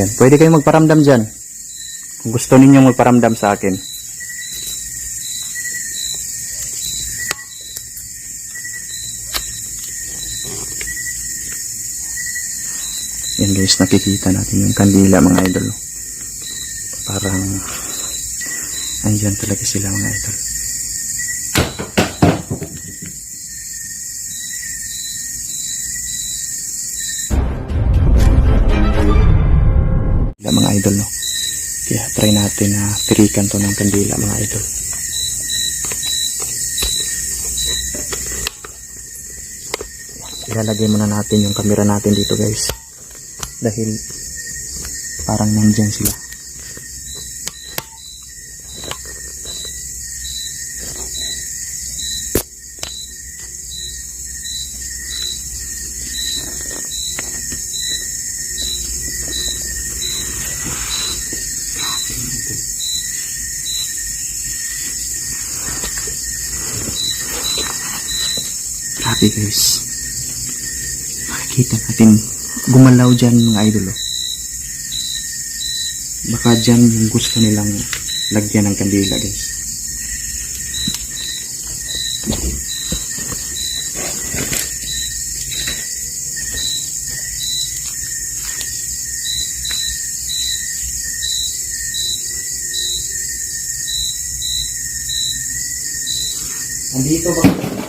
Yan, pwede kayong magparamdam dyan. Kung gusto ninyong magparamdam sa akin. Yan guys, nakikita natin yung kandila mga idol. Parang andyan talaga sila mga idol. Try natin na tirikan to ng kandila mga idol. Ilalagay muna natin yung camera natin dito guys. Dahil parang nandyan sila. Grabe guys. Makikita natin gumalaw dyan mga idol. oh. Baka dyan yung gusto nilang lagyan ng kandila guys. Andito ba?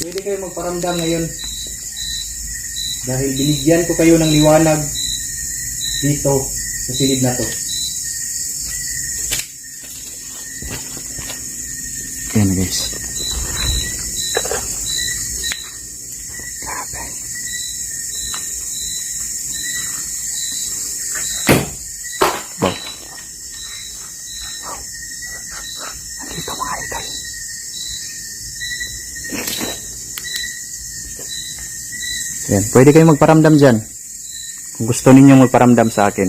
Pwede kayo magparamdam ngayon. Dahil binigyan ko kayo ng liwanag dito sa silid na to. Ayan guys. Grabe. Wow. Wow. Andito mga idol. Yan, pwede kayong magparamdam dyan. Kung gusto ninyong magparamdam sa akin.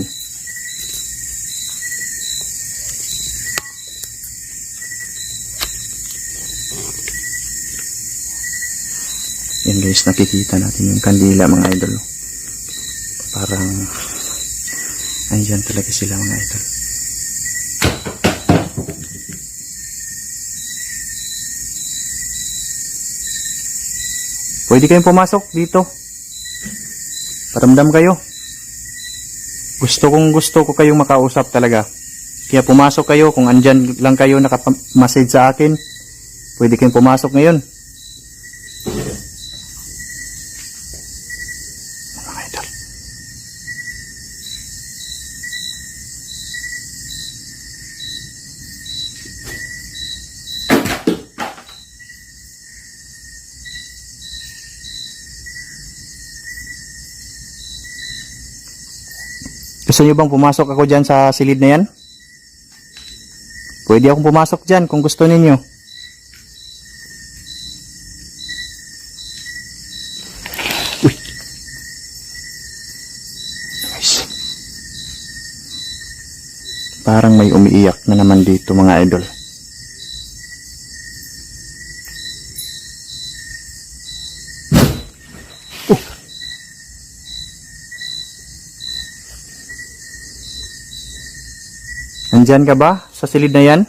Yan guys, nakikita natin yung kandila mga idol. Parang andyan talaga sila mga idol. Pwede kayong pumasok dito. Paramdam kayo. Gusto kong gusto ko kayong makausap talaga. Kaya pumasok kayo kung andyan lang kayo nakamasage sa akin. Pwede kayong pumasok ngayon. Gusto niyo bang pumasok ako dyan sa silid na yan? Pwede akong pumasok dyan kung gusto ninyo. Uy. Guys. Parang may umiiyak na naman dito mga idol. Nandyan ka ba sa silid na yan?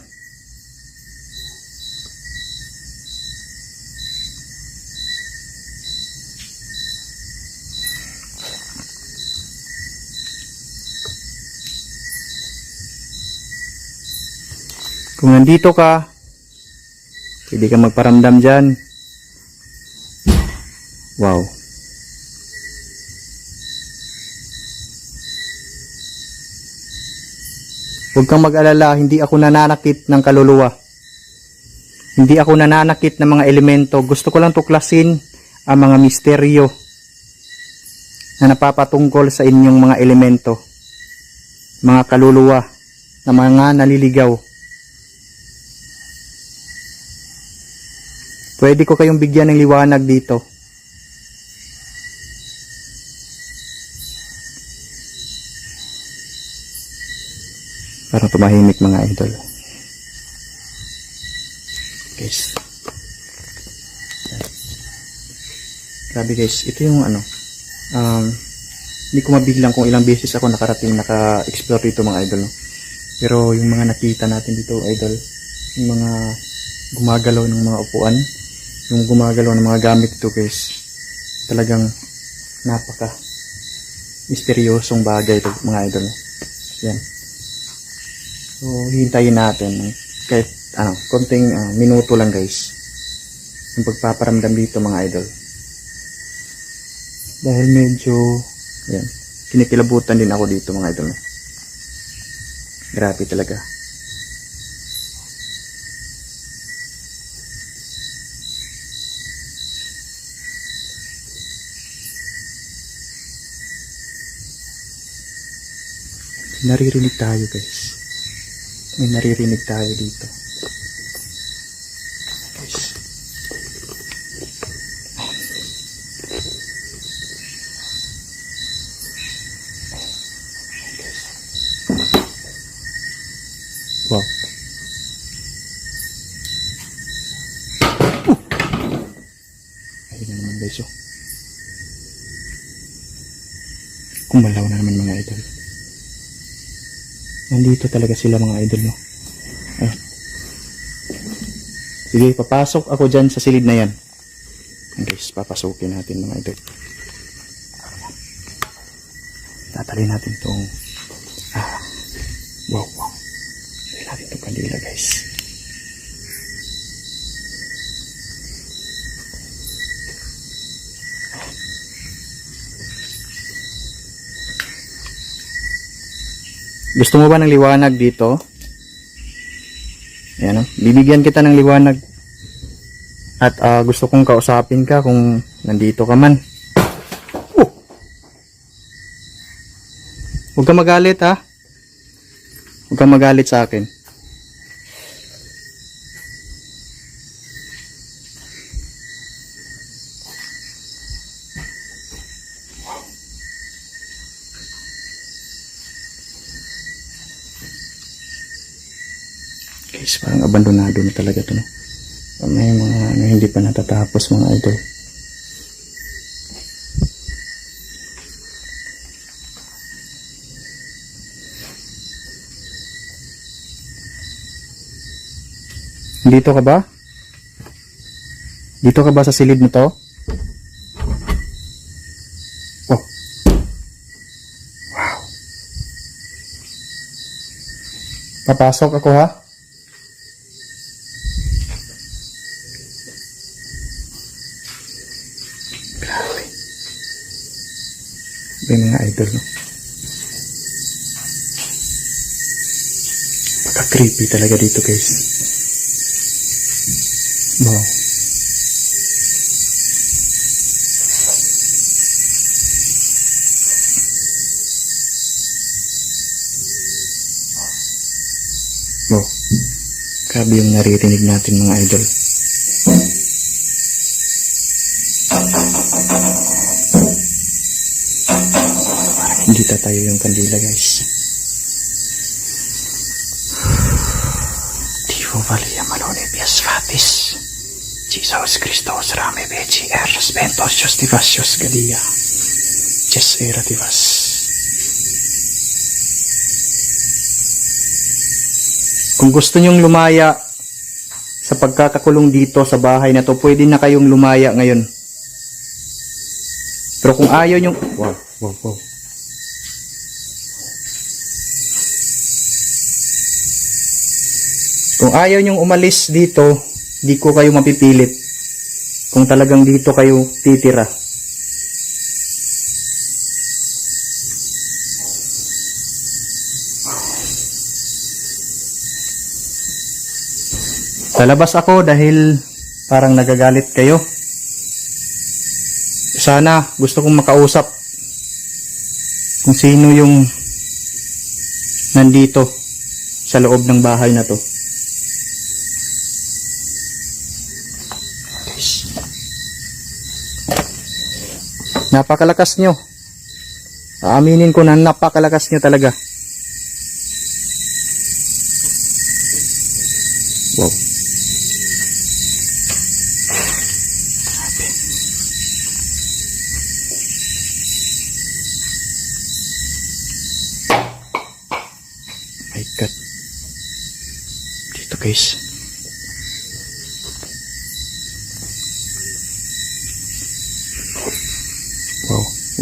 Kung nandito ka, pwede ka magparamdam dyan. Wow. Huwag kang mag-alala, hindi ako nananakit ng kaluluwa. Hindi ako nananakit ng mga elemento. Gusto ko lang tuklasin ang mga misteryo na napapatungkol sa inyong mga elemento. Mga kaluluwa na mga naliligaw. Pwede ko kayong bigyan ng liwanag dito. Tumahimik mga idol. Guys. Grabe guys, ito yung ano. Um, hindi ko mabilang kung ilang beses ako nakarating naka-explore dito mga idol. No? Pero yung mga nakita natin dito idol, yung mga gumagalaw ng mga upuan, yung gumagalaw ng mga gamit dito guys, talagang napaka misteryosong bagay ito mga idol. Yan. So, hintayin natin kahit ano, konting ah, minuto lang guys. Yung pagpaparamdam dito mga idol. Dahil medyo, yan, kinikilabutan din ako dito mga idol. Grabe talaga. Naririnig tayo guys. May naririnig tayo dito. Guys. Wow. Ayun na naman guys oh. Kumalaw na naman mga idol. Nandito talaga sila mga idol no. Ayun. Sige, papasok ako dyan sa silid na yan. Guys, papasukin natin mga idol. Tatali natin tong ah, wow, wow. Tali natin tong kandila guys. Gusto mo ba ng liwanag dito? Ayan, oh. bibigyan kita ng liwanag. At ah, gusto kong kausapin ka kung nandito ka man. Oh! Huwag ka magalit ha. Huwag ka magalit sa akin. Guys, parang abandonado na talaga to, no? May mga ano, hindi pa natatapos mga idol. Dito ka ba? Dito ka ba sa silid na to? Oh. Wow. Papasok ako ha? May mga idol, no? Pagka-creepy talaga dito, guys. Wow. Wow. Grabe yung naririnig natin mga idol. Hindi tatayo yung kandila, guys. Divo Valia Malone Pias Fatis. Jesus Christos Rame Beci Eras Ventos Justivasios Galia. Jes Erativas. Kung gusto nyong lumaya sa pagkakakulong dito sa bahay na to, pwede na kayong lumaya ngayon. Pero kung ayaw nyong... Wow, wow, wow. Kung ayaw nyong umalis dito, di ko kayo mapipilit. Kung talagang dito kayo titira. Lalabas ako dahil parang nagagalit kayo. Sana gusto kong makausap kung sino yung nandito sa loob ng bahay na to. Napakalakas nyo. Aaminin ko na napakalakas nyo talaga. Wow. My God. Dito guys.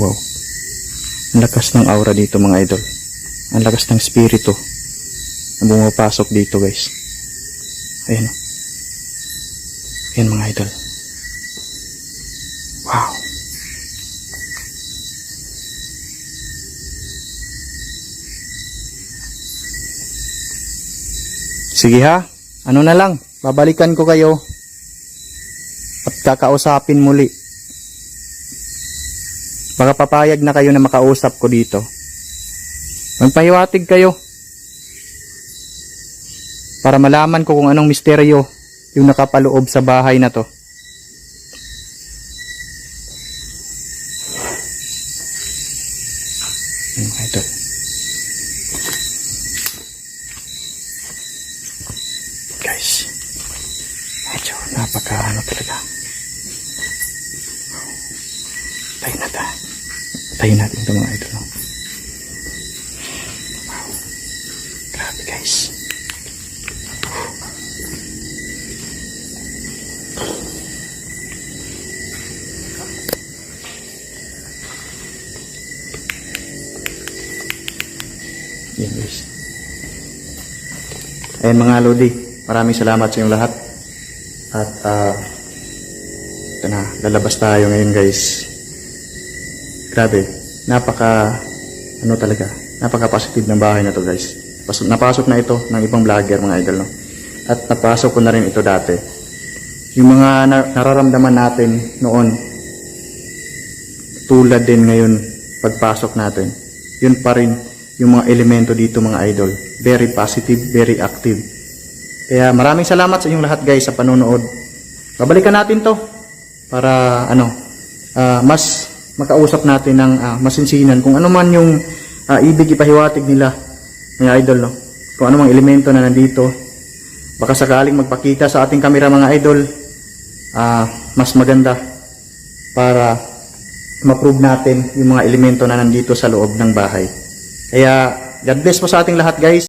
Wow. Ang lakas ng aura dito mga idol. Ang lakas ng spirito na bumapasok dito guys. Ayan o. Ayan mga idol. Wow. Sige ha. Ano na lang. Babalikan ko kayo. At kakausapin muli. Baka papayag na kayo na makausap ko dito. Magpahiwatig kayo. Para malaman ko kung anong misteryo yung nakapaloob sa bahay na to. Yung mga idol. Guys, medyo napaka ano talaga. Tayo na ta. Tayo natin ito mga idol. no? Wow. Grabe guys. Yan guys. Ayan mga Lodi, maraming salamat sa inyong lahat. At ah, ito na, lalabas tayo ngayon guys. Grabe, napaka, ano talaga, napaka positive ng bahay na to guys. Pasok, napasok na ito ng ibang vlogger mga idol. No? At napasok ko na rin ito dati. Yung mga na- nararamdaman natin noon, tulad din ngayon pagpasok natin. Yun pa rin yung mga elemento dito mga idol. Very positive, very active. Kaya maraming salamat sa inyong lahat guys sa panonood. Babalikan natin to para ano, ah, mas makausap natin ng ah, masinsinan kung ano man yung ah, ibig ipahiwatig nila mga idol no. Kung ano mang elemento na nandito. Baka sakaling magpakita sa ating kamera mga idol ah, mas maganda para ma-prove natin yung mga elemento na nandito sa loob ng bahay. Kaya God bless po sa ating lahat guys.